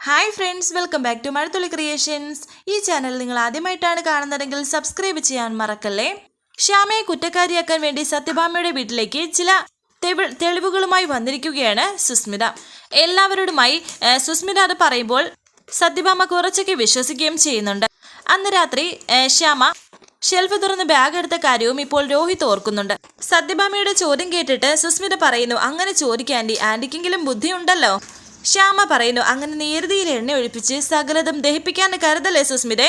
Hi friends welcome back to Mazhathulli creations ഈ channel നിങ്ങൾ ആദ്യമായിട്ടാണ് കാണുന്നതെങ്കിൽ സബ്സ്ക്രൈബ് ചെയ്യാൻ മറക്കല്ലേ? ശ്യാമയെ കുറ്റക്കാരിയാക്കാൻ വേണ്ടി സത്യഭാമയുടെ വീട്ടിലേക്ക് ചില തെളിവുകളുമായി വന്നിരിക്കുകയാണ് സുസ്മിത. എല്ലാവരോടുമായി സുസ്മിത അത് പറയുമ്പോൾ സത്യഭാമ കുറച്ചൊക്കെ വിശ്വസിക്കുകയും ചെയ്യുന്നുണ്ട്. അന്ന് രാത്രി ശ്യാമ ഷെൽഫ് തുറന്ന് ബാഗ് എടുത്ത കാര്യവും ഇപ്പോൾ രോഹിത് ഓർക്കുന്നുണ്ട്. സത്യഭാമയുടെ ചോദ്യം കേട്ടിട്ട് സുസ്മിത പറയുന്നു അങ്ങനെ ചോദിക്കാൻ ആന്റി ആന്റിക്കെങ്കിലും ബുദ്ധിയുണ്ടല്ലോ? ശ്യാമ പറയുന്നു അങ്ങനെ നേരതിയിൽ എണ്ണ ഒഴിപ്പിച്ച് സകലതും ദഹിപ്പിക്കാൻ കരുതല്ലേ സുസ്മിതെ?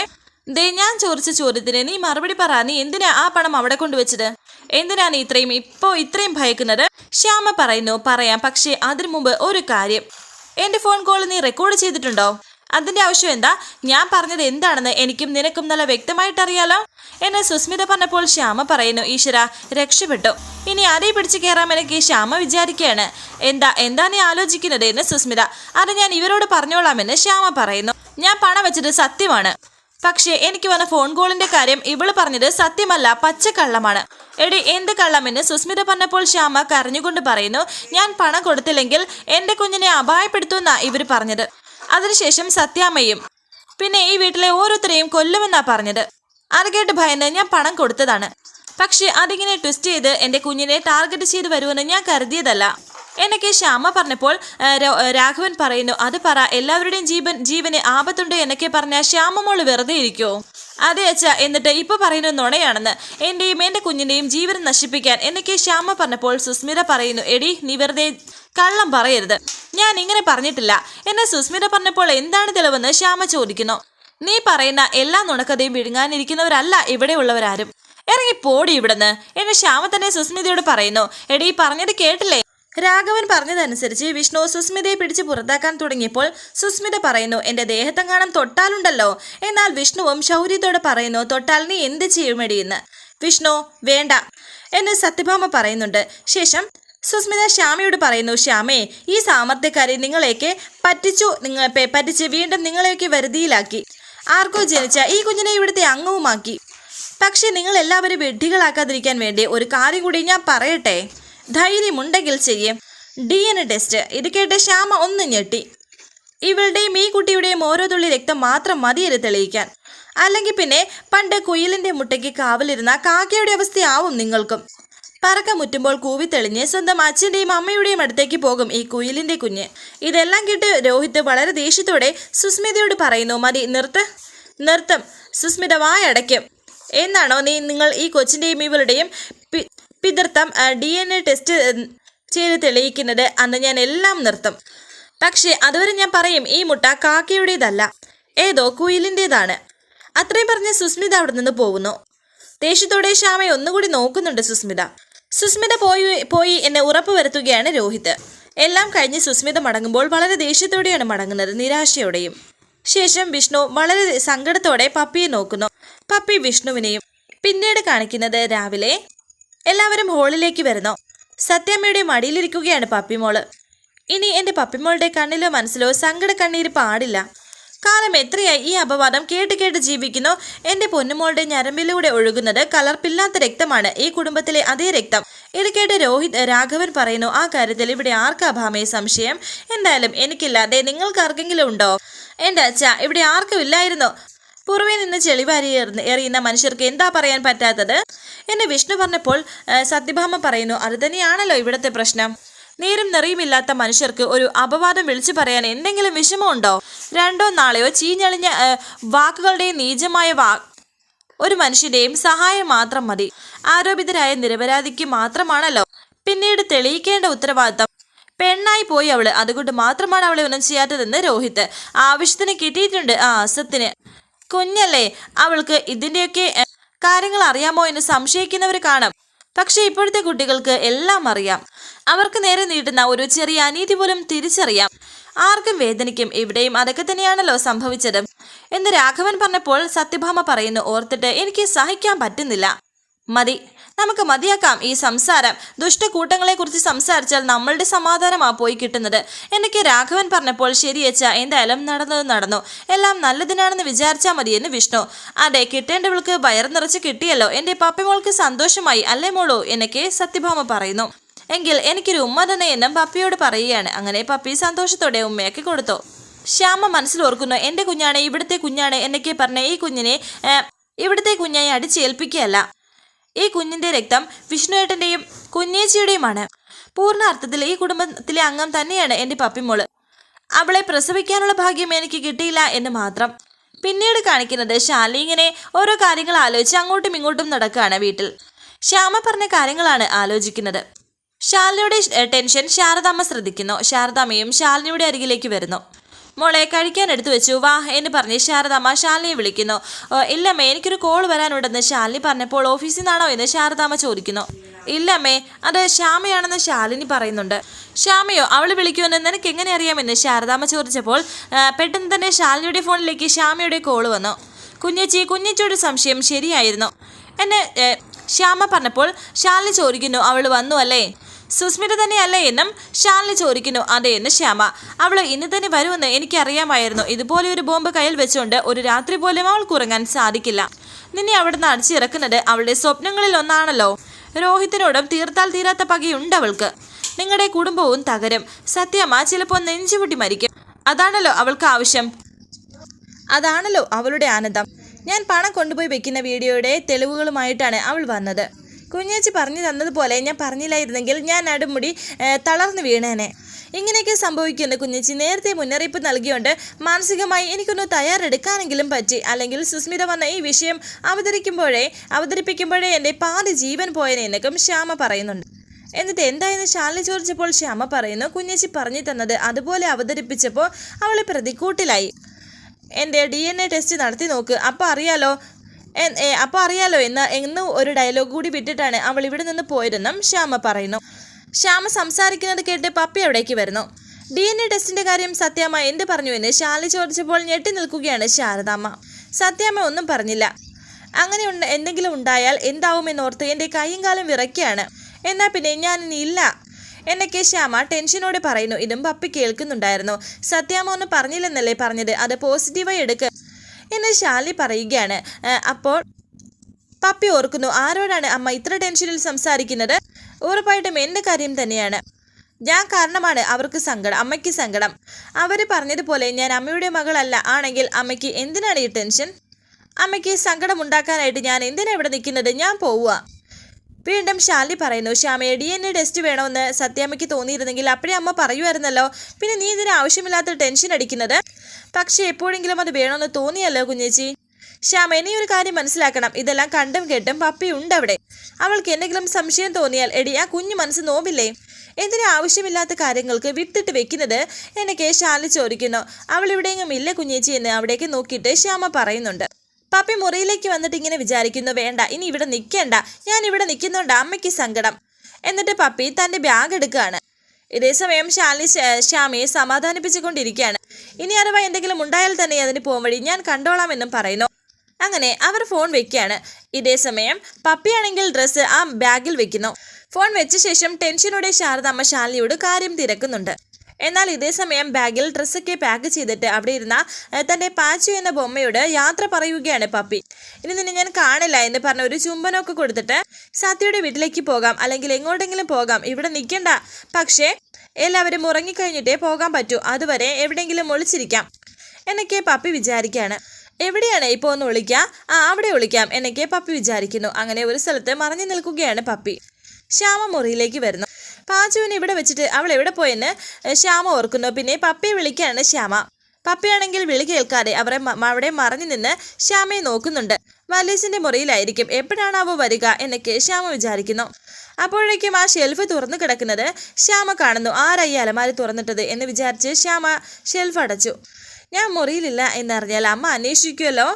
ദേ ഞാൻ ചോദിച്ച ചോദ്യത്തിന് നീ മറുപടി പറ. നീ എന്തിനാ ആ പണം അവിടെ കൊണ്ടുവച്ചത്? എന്തിനാ നീ ഇത്രയും ഇപ്പോ ഇത്രയും ഭയക്കുന്നത്? ശ്യാമ പറയുന്നു പറയാം പക്ഷേ അതിനു മുമ്പ് ഒരു കാര്യം. എന്റെ ഫോൺ കോൾ നീ റെക്കോർഡ് ചെയ്തിട്ടുണ്ടോ? അതിന്റെ ആവശ്യം എന്താ? ഞാൻ പറഞ്ഞത് എന്താണെന്ന് എനിക്കും നിനക്കും നല്ല വ്യക്തമായിട്ട് അറിയാലോ എന്നെ സുസ്മിത പറഞ്ഞപ്പോൾ ശ്യാമ പറയുന്നു ഈശ്വര രക്ഷപ്പെട്ടു. ഇനി ആരെയും പിടിച്ചു കയറാം എനിക്ക് ശ്യാമ വിചാരിക്കുകയാണ്. എന്താ എന്താ നീ ആലോചിക്കുന്നത്? എന്ന് സുസ്മിത. അത് ഞാൻ ഇവരോട് പറഞ്ഞോളാമെന്ന് ശ്യാമ പറയുന്നു. ഞാൻ പണം വെച്ചത് സത്യമാണ്. പക്ഷേ എനിക്ക് വന്ന ഫോൺ കോളിന്റെ കാര്യം ഇവൾ പറഞ്ഞത് സത്യമല്ല പച്ചക്കള്ളമാണ്. എടി എന്ത് കള്ളമെന്ന് സുസ്മിത പറഞ്ഞപ്പോൾ ശ്യാമ കരഞ്ഞുകൊണ്ട് പറയുന്നു ഞാൻ പണം കൊടുത്തില്ലെങ്കിൽ എന്റെ കുഞ്ഞിനെ അപായപ്പെടുത്തുമെന്നാ ഇവർ പറഞ്ഞത്. അതിനുശേഷം സത്യാമ്മയും പിന്നെ ഈ വീട്ടിലെ ഓരോരുത്തരെയും കൊല്ലുമെന്നാ പറഞ്ഞത്. അത് കേട്ട് ഭയന്ന് ഞാൻ പണം കൊടുത്തതാണ്. പക്ഷേ അതിങ്ങനെ ട്വിസ്റ്റ് ചെയ്ത് എന്റെ കുഞ്ഞിനെ ടാർഗറ്റ് ചെയ്ത് വരുമെന്ന് ഞാൻ കരുതിയതല്ല. എന്നൊക്കെ ശ്യാമ പറഞ്ഞപ്പോൾ രാഘവൻ പറയുന്നു അത് പറ എല്ലാവരുടെയും ജീവൻ ജീവന് ആപത്തുണ്ട് എന്നൊക്കെ പറഞ്ഞ ശ്യാമമോൾ വെറുതെ ഇരിക്കുമോ അതെ അച്ഛ എന്നിട്ട് ഇപ്പൊ പറയുന്നത് നുണയാണെന്ന്. എന്റെയും എന്റെ കുഞ്ഞിന്റെയും ജീവൻ നശിപ്പിക്കാൻ എന്നൊക്കെ ശ്യാമ പറഞ്ഞപ്പോൾ സുസ്മിത പറയുന്നു എടി നീ വെറുതെ കള്ളം പറയരുത്. ഞാൻ ഇങ്ങനെ പറഞ്ഞിട്ടില്ല. എന്നെ സുസ്മിത പറഞ്ഞപ്പോൾ എന്താണ് തെളിവെന്ന് ശ്യാമ ചോദിക്കുന്നു. നീ പറയുന്ന എല്ലാ നുണക്കഥയും വിഴുങ്ങാനിരിക്കുന്നവരല്ല ഇവിടെയുള്ളവരാരും. ഇറങ്ങി പോടി ഇവിടുന്ന്. എന്നെ ശ്യാമ തന്നെ സുസ്മിതയോട് പറയുന്നു. എടി പറഞ്ഞത് കേട്ടില്ലേ? രാഘവൻ പറഞ്ഞതനുസരിച്ച് വിഷ്ണു സുസ്മിതയെ പിടിച്ച് പുറത്താക്കാൻ തുടങ്ങിയപ്പോൾ സുസ്മിത പറയുന്നു എന്റെ ദേഹത്തെങ്ങാനും തൊട്ടാലുണ്ടല്ലോ. എന്നാൽ വിഷ്ണുവും ശൗര്യത്തോട് പറയുന്നു തൊട്ടാൽ നീ എന്ത് ചെയ്യുമെടിയെന്ന് വിഷ്ണു വേണ്ട എന്ന് സത്യഭാമ പറയുന്നുണ്ട്. ശേഷം സുസ്മിത ശ്യാമയോട് പറയുന്നു ശ്യാമേ ഈ സാമർത്ഥ്യക്കാരെ നിങ്ങളെയൊക്കെ പറ്റിച്ചു നിങ്ങൾ പറ്റിച്ച് വീണ്ടും നിങ്ങളെയൊക്കെ വരുതിയിലാക്കി. ആർക്കോ ജനിച്ച ഈ കുഞ്ഞിനെ ഇവിടുത്തെ അംഗവുമാക്കി. പക്ഷെ നിങ്ങൾ എല്ലാവരും വെഡ്ഢികളാക്കാതിരിക്കാൻ വേണ്ടി ഒരു കാര്യം കൂടി ഞാൻ പറയട്ടെ? ധൈര്യമുണ്ടെങ്കിൽ ചെയ്യും. D N A test. ഇത് കേട്ട് ശ്യാമ ഒന്ന് ഞെട്ടി. ഇവളുടെയും ഈ കുട്ടിയുടെയും ഓരോ തുള്ളി രക്തം മാത്രം മതിയരുത് തെളിയിക്കാൻ. അല്ലെങ്കിൽ പിന്നെ പണ്ട് കുയിലിന്റെ മുട്ടയ്ക്ക് കാവലിരുന്ന കാക്കയുടെ അവസ്ഥയാവും നിങ്ങൾക്കും. പറക്ക മുറ്റുമ്പോൾ കൂവി തെളിഞ്ഞ് സ്വന്തം അച്ഛന്റെയും അമ്മയുടെയും അടുത്തേക്ക് പോകും ഈ കുയിലിന്റെ കുഞ്ഞ്. ഇതെല്ലാം കേട്ട് രോഹിത് വളരെ ദേഷ്യത്തോടെ സുസ്മിതയോട് പറയുന്നു മതി നിർത്ത്. നിർത്തം. സുസ്മിത വായടയ്ക്കും എന്നാണോ നീ നിങ്ങൾ ഈ കൊച്ചിന്റെയും ഇവളുടെയും പിതൃത്വം ഡി എൻ എ ടെസ്റ്റ് ചെയ്ത് തെളിയിക്കുന്നത്? അന്ന് ഞാൻ എല്ലാം നിർത്തും. പക്ഷേ അതുവരെ ഞാൻ പറയും ഈ മുട്ട കാക്കയുടേതല്ല. ഏതോ കുയിലിന്റെതാണ് അത്രയും പറഞ്ഞ് സുസ്മിത അവിടെ നിന്ന് പോകുന്നു. ദേഷ്യത്തോടെ ശ്യാമയെ ഒന്നുകൂടി നോക്കുന്നുണ്ട് സുസ്മിത. സുസ്മിത പോയി പോയി എന്നെ ഉറപ്പ് വരുത്തുകയാണ് രോഹിത്. എല്ലാം കഴിഞ്ഞ് സുസ്മിത മടങ്ങുമ്പോൾ വളരെ ദേഷ്യത്തോടെയാണ് മടങ്ങുന്നത് നിരാശയോടെയും. ശേഷം വിഷ്ണു വളരെ സങ്കടത്തോടെ പപ്പിയെ നോക്കുന്നു. പപ്പി വിഷ്ണുവിനെയും പിന്നീട് കാണിക്കുന്നത് രാവിലെ എല്ലാവരും ഹോളിലേക്ക് വരുന്നു. സത്യമ്മയുടെ മടിയിലിരിക്കുകയാണ് പപ്പിമോൾ. ഇനി എന്റെ പപ്പിമോളുടെ കണ്ണിലോ മനസ്സിലോ സങ്കട കണ്ണീര് പാടില്ല. കാലം എത്രയായി ഈ അപവാദം കേട്ട് കേട്ട് ജീവിക്കുന്നു? എന്റെ പൊന്നുമോളുടെ ഞരമ്പിലൂടെ ഒഴുകുന്നത് കലർപ്പില്ലാത്ത രക്തമാണ്. ഈ കുടുംബത്തിലെ അതേ രക്തം. ഇത് കേട്ട് രോഹിത് രാഘവൻ പറയുന്നു ആ കാര്യത്തിൽ ഇവിടെ ആർക്കാ ഭാമയെ സംശയം? എന്തായാലും എനിക്കില്ലാതെ നിങ്ങൾക്ക് ആർക്കെങ്കിലും ഉണ്ടോ? എന്റെ അച്ഛ ഇവിടെ ആർക്കും ഇല്ലായിരുന്നു. പുറമേ നിന്ന് ചെളിവാരി എറിയുന്ന മനുഷ്യർക്ക് എന്താ പറയാൻ പറ്റാത്തത്? എന്നെ വിഷ്ണു പറഞ്ഞപ്പോൾ സത്യഭാമ പറയുന്നു അത് തന്നെയാണല്ലോ ഇവിടുത്തെ പ്രശ്നം. നേരും നിറയുമില്ലാത്ത മനുഷ്യർക്ക് ഒരു അപവാദം വിളിച്ചു പറയാൻ എന്തെങ്കിലും വിഷമമുണ്ടോ? രണ്ടോ നാളെയോ ചീഞ്ഞളിഞ്ഞ വാക്കുകളുടെയും നീചമായ വാ ഒരു മനുഷ്യന്റെയും സഹായം മാത്രം മതി. ആരോപിതരായ നിരപരാധിക്ക് മാത്രമാണല്ലോ. പിന്നീട് തെളിയിക്കേണ്ട ഉത്തരവാദിത്തം. പെണ്ണായി പോയി അവൾ അതുകൊണ്ട് മാത്രമാണ് അവളെ ഒന്നും ചെയ്യാത്തതെന്ന് രോഹിത്. ആവശ്യത്തിന് കിട്ടിയിട്ടുണ്ട്. ആ അസത്തിന്. കുഞ്ഞല്ലേ അവൾക്ക് ഇതിന്റെയൊക്കെ കാര്യങ്ങൾ അറിയാമോ എന്ന് സംശയിക്കുന്നവർ കാണാം. പക്ഷെ ഇപ്പോഴത്തെ കുട്ടികൾക്ക് എല്ലാം അറിയാം. അവർക്ക് നേരെ നീട്ടുന്ന ഒരു ചെറിയ അനീതി പോലും തിരിച്ചറിയാം. ആർക്കും വേദനിക്കും. ഇവിടെയും അതൊക്കെ തന്നെയാണല്ലോ സംഭവിച്ചത്. എന്ന് രാഘവൻ പറഞ്ഞപ്പോൾ സത്യഭാമ പറയുന്നു ഓർത്തിട്ട് എനിക്ക് സഹിക്കാൻ പറ്റുന്നില്ല. മതി. നമുക്ക് മതിയാക്കാം ഈ സംസാരം. ദുഷ്ടക്കൂട്ടങ്ങളെ കുറിച്ച് സംസാരിച്ചാൽ നമ്മളുടെ സമാധാനമാ പോയി കിട്ടുന്നത്. എന്നൊക്കെ രാഘവൻ പറഞ്ഞപ്പോൾ ശരിയച്ച എന്തായാലും നടന്നത് നടന്നു. എല്ലാം നല്ലതിനാണെന്ന് വിചാരിച്ചാൽ മതിയെന്ന് വിഷ്ണു. അതെ കിട്ടേണ്ടവൾക്ക് വയർ നിറച്ച് കിട്ടിയല്ലോ. എന്റെ പപ്പിമോൾക്ക് സന്തോഷമായി അല്ലേ മോളൂ? എന്നൊക്കെ സത്യഭാമ പറയുന്നു. എങ്കിൽ എനിക്കൊരു ഉമ്മ തന്നെ എന്നും പപ്പിയോട് പറയുകയാണ്. അങ്ങനെ പപ്പി സന്തോഷത്തോടെ ഉമ്മയൊക്കെ കൊടുത്തു. ശ്യാമ മനസ്സിൽ ഓർക്കുന്നു എന്റെ കുഞ്ഞാണ് ഇവിടുത്തെ കുഞ്ഞാണ് എന്നൊക്കെ പറഞ്ഞ ഈ കുഞ്ഞിനെ ഇവിടുത്തെ കുഞ്ഞായി അടിച്ചേൽപ്പിക്കുകയല്ല. ഈ കുഞ്ഞിന്റെ രക്തം വിഷ്ണുവേട്ടന്റെയും കുഞ്ഞേച്ചിയുടെയുമാണ്. പൂർണ അർത്ഥത്തിൽ ഈ കുടുംബത്തിലെ അംഗം തന്നെയാണ് എന്റെ പപ്പിമോൾ. അവളെ പ്രസവിക്കാനുള്ള ഭാഗ്യം എനിക്ക് കിട്ടിയില്ല എന്ന് മാത്രം. പിന്നീട് കാണിക്കുന്നത് ശാലി ഇങ്ങനെ ഓരോ കാര്യങ്ങൾ ആലോചിച്ച് അങ്ങോട്ടും ഇങ്ങോട്ടും നടക്കുകയാണ് വീട്ടിൽ. ശ്യാമ പറഞ്ഞ കാര്യങ്ങളാണ് ആലോചിക്കുന്നത്. ശാലിനിയുടെ ടെൻഷൻ ശാരദാമ്മ ശ്രദ്ധിക്കുന്നു. ശാരദാമ്മയും ശാലിനിയുടെ അരികിലേക്ക് വരുന്നു. മോളെ കഴിക്കാൻ എടുത്തു വെച്ചു. വാ എന്ന് പറഞ്ഞ് ശാരദാമ്മ ശാലിനിയെ വിളിക്കുന്നു. "ഓ, ഇല്ലമ്മേ എനിക്കൊരു കോൾ വരാനുണ്ടെന്ന് ശാലിനി പറഞ്ഞപ്പോൾ ഓഫീസിൽ നിന്നാണോ എന്ന് ശാരദാമ്മ ചോദിക്കുന്നു. ഇല്ലമ്മേ അത് ശ്യാമയാണെന്ന് ശാലിനി പറയുന്നുണ്ട്. ശ്യാമയോ അവൾ വിളിക്കുമെന്ന് നിനക്ക് എങ്ങനെ അറിയാമെന്ന് ശാരദാമ്മ ചോദിച്ചപ്പോൾ പെട്ടെന്ന് തന്നെ ശാലിനിയുടെ ഫോണിലേക്ക് ശ്യാമയുടെ കോൾ വന്നു. കുഞ്ഞച്ചി കുഞ്ഞച്ചിയുടെ സംശയം ശരിയായിരുന്നു. എന്നെ ശ്യാമ പറഞ്ഞപ്പോൾ ശാലിനി ചോദിക്കുന്നു അവൾ വന്നു അല്ലേ? സുസ്മിത തന്നെയല്ലേ എന്നും ശാലിനി ചോദിക്കുന്നു അതെ എന്ന് ശ്യാമ. അവൾ ഇന്ന് തന്നെ വരുമെന്ന് എനിക്കറിയാമായിരുന്നു. ഇതുപോലെ ഒരു ബോംബ് കയ്യിൽ വെച്ചുകൊണ്ട് ഒരു രാത്രി പോലും അവൾക്ക് ഉറങ്ങാൻ സാധിക്കില്ല. നിന്നെ അവിടുന്ന് അടിച്ചിറക്കുന്നത് അവളുടെ സ്വപ്നങ്ങളിൽ ഒന്നാണല്ലോ. രോഹിത്തിനോടും തീർത്താൽ തീരാത്ത പകയുണ്ട് അവൾക്ക്. നിങ്ങളുടെ കുടുംബവും തകരും. സത്യമ്മ ചിലപ്പോൾ നെഞ്ചുപൊട്ടി മരിക്കും. അതാണല്ലോ അവൾക്ക് ആവശ്യം. അതാണല്ലോ അവളുടെ ആനന്ദം. ഞാൻ പണം കൊണ്ടുപോയി വെക്കുന്ന വീഡിയോയുടെ തെളിവുകളുമായിട്ടാണ് അവൾ വന്നത്. കുഞ്ഞേച്ചി പറഞ്ഞു തന്നതുപോലെ ഞാൻ പറഞ്ഞില്ലായിരുന്നെങ്കിൽ ഞാൻ അടുമുടി തളർന്നു വീണേനെ. ഇങ്ങനെയൊക്കെ സംഭവിക്കുന്ന കുഞ്ഞേച്ചി നേരത്തെ മുന്നറിയിപ്പ് നൽകിയോണ്ട് മാനസികമായി എനിക്കൊന്ന് തയ്യാറെടുക്കാനെങ്കിലും പറ്റി. അല്ലെങ്കിൽ സുസ്മിത വന്ന ഈ വിഷയം അവതരിക്കുമ്പോഴേ അവതരിപ്പിക്കുമ്പോഴേ എന്റെ പാതി ജീവൻ പോയനെ എന്നൊക്കെ ശ്യാമ പറയുന്നുണ്ട്. എന്നിട്ട് എന്തായെന്ന് ശാലിനി ചോദിച്ചപ്പോൾ ശ്യാമ പറയുന്നു കുഞ്ഞേച്ചി പറഞ്ഞു തന്നത് അതുപോലെ അവതരിപ്പിച്ചപ്പോൾ അവളെ പ്രതിക്കൂട്ടിലായി. എന്റെ ഡി എൻ എ ടെസ്റ്റ് നടത്തി നോക്ക് അപ്പോൾ അറിയാലോ അപ്പോൾ അറിയാലോ എന്ന് എന്ന് ഒരു ഡയലോഗ് കൂടി വിട്ടിട്ടാണ് അവൾ ഇവിടെ നിന്ന് പോയതെന്നും ശ്യാമ പറയുന്നു. ശ്യാമ സംസാരിക്കുന്നത് കേട്ട് പപ്പി അവിടേക്ക് വരുന്നു. ഡി എൻ എ ടെസ്റ്റിന്റെ കാര്യം സത്യാമ്മ എന്ത് പറഞ്ഞു എന്ന് ശാലി ചോദിച്ചപ്പോൾ ഞെട്ടി നിൽക്കുകയാണ് ശാരദാമ്മ. സത്യാമ്മ ഒന്നും പറഞ്ഞില്ല. അങ്ങനെ എന്തെങ്കിലും ഉണ്ടായാൽ എന്താവുമെന്നോർത്ത് എന്റെ കൈയും കാലം വിറയ്ക്കുകയാണ്. എന്നാൽ പിന്നെ ഞാൻ ഇനി ഇല്ല. എന്നൊക്കെ ശ്യാമ ടെൻഷനോടെ പറയുന്നു. ഇതും പപ്പി കേൾക്കുന്നുണ്ടായിരുന്നു. സത്യാമ്മ ഒന്നും പറഞ്ഞില്ലെന്നല്ലേ പറഞ്ഞത്? അത് പോസിറ്റീവായി എടുക്ക് എന്ന് ശാലി പറയുകയാണ്. അപ്പോൾ പപ്പി ഓർക്കുന്നു ആരോടാണ് അമ്മ ഇത്ര ടെൻഷനിൽ സംസാരിക്കുന്നത്? ഉറപ്പായിട്ടും എന്റെ കാര്യം തന്നെയാണ്. ഞാൻ കാരണമാണ് അവർക്ക് സങ്കടം അമ്മയ്ക്ക് സങ്കടം. അവർ പറഞ്ഞതുപോലെ ഞാൻ അമ്മയുടെ മകളല്ല ആണെങ്കിൽ അമ്മയ്ക്ക് എന്തിനാണ് ഈ ടെൻഷൻ അമ്മയ്ക്ക് സങ്കടം ഉണ്ടാക്കാനായിട്ട് ഞാൻ എന്തിനാണ് ഇവിടെ നിൽക്കുന്നത്? ഞാൻ പോവുക. വീണ്ടും ശാലി പറയുന്നു ശ്യാമയെ ഡി എൻ എ ടെസ്റ്റ് വേണമെന്ന് സത്യാമ്മയ്ക്ക് തോന്നിയിരുന്നെങ്കിൽ അപ്പോഴേ അമ്മ പറയുമായിരുന്നല്ലോ. പിന്നെ നീ ഇതിന് ആവശ്യമില്ലാത്ത ടെൻഷൻ അടിക്കുന്നത്? പക്ഷേ എപ്പോഴെങ്കിലും അത് വേണമെന്ന് തോന്നിയല്ലോ കുഞ്ഞേച്ചി. ശ്യാമ ഇനി ഒരു കാര്യം മനസ്സിലാക്കണം. ഇതെല്ലാം കണ്ടും കേട്ടും പപ്പി ഉണ്ട് അവിടെ അവൾക്ക് എന്തെങ്കിലും സംശയം തോന്നിയാൽ എടി ആ കുഞ്ഞു മനസ്സ് നോവില്ലേ? എന്തിനാ ആവശ്യമില്ലാത്ത കാര്യങ്ങൾക്ക് വിത്തിട്ട് വെക്കുന്നത്? എന്നൊക്കെ ശാലി ചോദിക്കുന്നു. അവൾ ഇവിടെയെങ്കിലും ഇല്ല കുഞ്ഞേച്ചി എന്ന് അവിടേക്ക് നോക്കിയിട്ട് ശ്യാമ പറയുന്നുണ്ട്. പപ്പി മുറിയിലേക്ക് വന്നിട്ട് ഇങ്ങനെ വിചാരിക്കുന്നു വേണ്ട ഇനി ഇവിടെ നിൽക്കേണ്ട. ഞാൻ ഇവിടെ നിൽക്കുന്നുണ്ട് അമ്മയ്ക്ക് സങ്കടം. എന്നിട്ട് പപ്പി തന്റെ ബാഗ് എടുക്കുകയാണ്. ഇതേസമയം ശ്യാമിയെ ശ്യാമയെ സമാധാനിപ്പിച്ചുകൊണ്ടിരിക്കുകയാണ്. ഇനി അഥവാ എന്തെങ്കിലും ഉണ്ടായാൽ തന്നെ അതിന് പോകും വഴി ഞാൻ കണ്ടോളാം എന്നും പറയുന്നു. അങ്ങനെ അവർ ഫോൺ വെക്കുകയാണ്. ഇതേസമയം പപ്പിയാണെങ്കിൽ ഡ്രസ്സ് ആ ബാഗിൽ വെക്കുന്നു. ഫോൺ വെച്ച ശേഷം ടെൻഷനോടെ ശാരദാമ്മ ശാലിനിയോട് കാര്യം തിരക്കുന്നുണ്ട്. എന്നാൽ ഇതേസമയം ബാഗിൽ ഡ്രസ്സൊക്കെ പാക്ക് ചെയ്തിട്ട് അവിടെ ഇരുന്ന തന്റെ പാച്ചു എന്ന ബൊമ്മയോട് യാത്ര പറയുകയാണ് പപ്പി. ഇനി നിന്നെ ഞാൻ കാണില്ല എന്ന് പറഞ്ഞ ഒരു ചുംബനമൊക്കെ കൊടുത്തിട്ട് സത്യയുടെ വീട്ടിലേക്ക് പോകാം അല്ലെങ്കിൽ എങ്ങോട്ടെങ്കിലും പോകാം ഇവിടെ നിൽക്കണ്ട. പക്ഷേ എല്ലാവരും ഉറങ്ങിക്കഴിഞ്ഞിട്ടേ പോകാൻ പറ്റൂ അതുവരെ എവിടെയെങ്കിലും ഒളിച്ചിരിക്കാം എന്നൊക്കെ പപ്പി വിചാരിക്കുകയാണ് എവിടെയാണ് ഇപ്പോൾ ഒന്ന് ഒളിക്കുക ആ അവിടെ ഒളിക്കാം എന്നൊക്കെ പപ്പി വിചാരിക്കുന്നു. അങ്ങനെ ഒരു സ്ഥലത്ത് മറഞ്ഞു നിൽക്കുകയാണ് പപ്പി. ശ്യാമ മുറിയിലേക്ക് വരുന്നു. പാച്ചുവിനെ ഇവിടെ വെച്ചിട്ട് അവൾ എവിടെ പോയെന്ന് ശ്യാമ ഓർക്കുന്നു. പിന്നെ പപ്പയെ വിളിക്കുകയാണ് ശ്യാമ. പപ്പയാണെങ്കിൽ വിളി കേൾക്കാതെ അവരെ അവിടെ മറഞ്ഞു നിന്ന് ശ്യാമയെ നോക്കുന്നുണ്ട്. വലീസിന്റെ മുറിയിലായിരിക്കും. എപ്പോഴാണ് അവ വരിക എന്നൊക്കെ ശ്യാമ വിചാരിക്കുന്നു. അപ്പോഴേക്കും ആ ഷെൽഫ് തുറന്നു കിടക്കുന്നത് ശ്യാമ കാണുന്നു. ആരായി അലമാരി തുറന്നിട്ടത്? എന്ന് വിചാരിച്ച് ശ്യാമ ഷെൽഫ് അടച്ചു. ഞാൻ മുറിയിലില്ല എന്നറിഞ്ഞാൽ അമ്മ അന്വേഷിക്കുമല്ലോ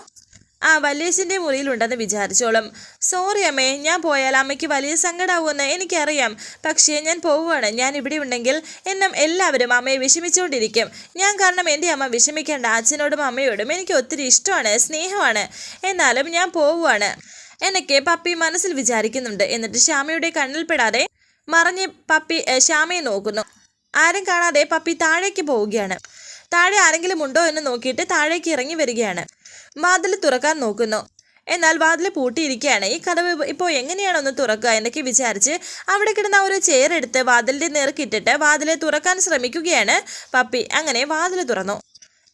ആ വല്യേസിന്റെ മുറിയിലുണ്ടെന്ന് വിചാരിച്ചോളും. സോറി അമ്മേ ഞാൻ പോയാൽ അമ്മയ്ക്ക് വലിയ സങ്കടമാവുമെന്ന് എനിക്കറിയാം. പക്ഷേ ഞാൻ പോവുകയാണ്. ഞാൻ ഇവിടെ ഉണ്ടെങ്കിൽ എന്നും എല്ലാവരും അമ്മയെ വിഷമിച്ചുകൊണ്ടിരിക്കും. ഞാൻ കാരണം എന്റെ അമ്മ വിഷമിക്കേണ്ട അച്ഛനോടും അമ്മയോടും എനിക്ക് ഒത്തിരി ഇഷ്ടമാണ് സ്നേഹമാണ്. എന്നാലും ഞാൻ പോവുകയാണ്. എന്നൊക്കെ പപ്പി മനസ്സിൽ വിചാരിക്കുന്നുണ്ട്. എന്നിട്ട് ശ്യാമയുടെ കണ്ണിൽപ്പെടാതെ മറിഞ്ഞ് പപ്പി ശ്യാമയെ നോക്കുന്നു. ആരും കാണാതെ പപ്പി താഴേക്ക് പോവുകയാണ്. താഴെ ആരെങ്കിലും ഉണ്ടോ? എന്ന് നോക്കിയിട്ട് താഴേക്ക് ഇറങ്ങി വരികയാണ്. വാതിൽ തുറക്കാൻ നോക്കുന്നു. എന്നാൽ വാതിൽ പൂട്ടിയിരിക്കുകയാണ്. ഈ കഥവ് ഇപ്പോൾ എങ്ങനെയാണ് ഒന്ന് തുറക്കുക എന്നൊക്കെ വിചാരിച്ച് അവിടെ കിടന്ന ഒരു ചെയർ എടുത്ത് വാതിലിന്റെ നേർക്കിട്ടിട്ട് വാതിൽ തുറക്കാൻ ശ്രമിക്കുകയാണ് പപ്പി. അങ്ങനെ വാതിൽ തുറന്നു.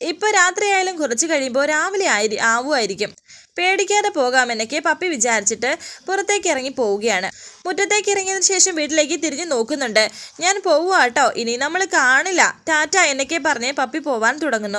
ഇപ്പോൾ രാത്രിയായാലും കുറച്ച് കഴിയുമ്പോൾ രാവിലെ ആയിരി ആവുമായിരിക്കും. പേടിക്കാതെ പോകാമെന്നൊക്കെ പപ്പി വിചാരിച്ചിട്ട് പുറത്തേക്ക് ഇറങ്ങി പോവുകയാണ്. മുറ്റത്തേക്ക് ഇറങ്ങിയതിന് ശേഷം വീട്ടിലേക്ക് തിരിഞ്ഞു നോക്കുന്നുണ്ട്. ഞാൻ പോവുക കേട്ടോ ഇനി നമ്മൾ കാണില്ല. ടാറ്റ എന്നൊക്കെ പറഞ്ഞ് പപ്പി പോവാൻ തുടങ്ങുന്നു.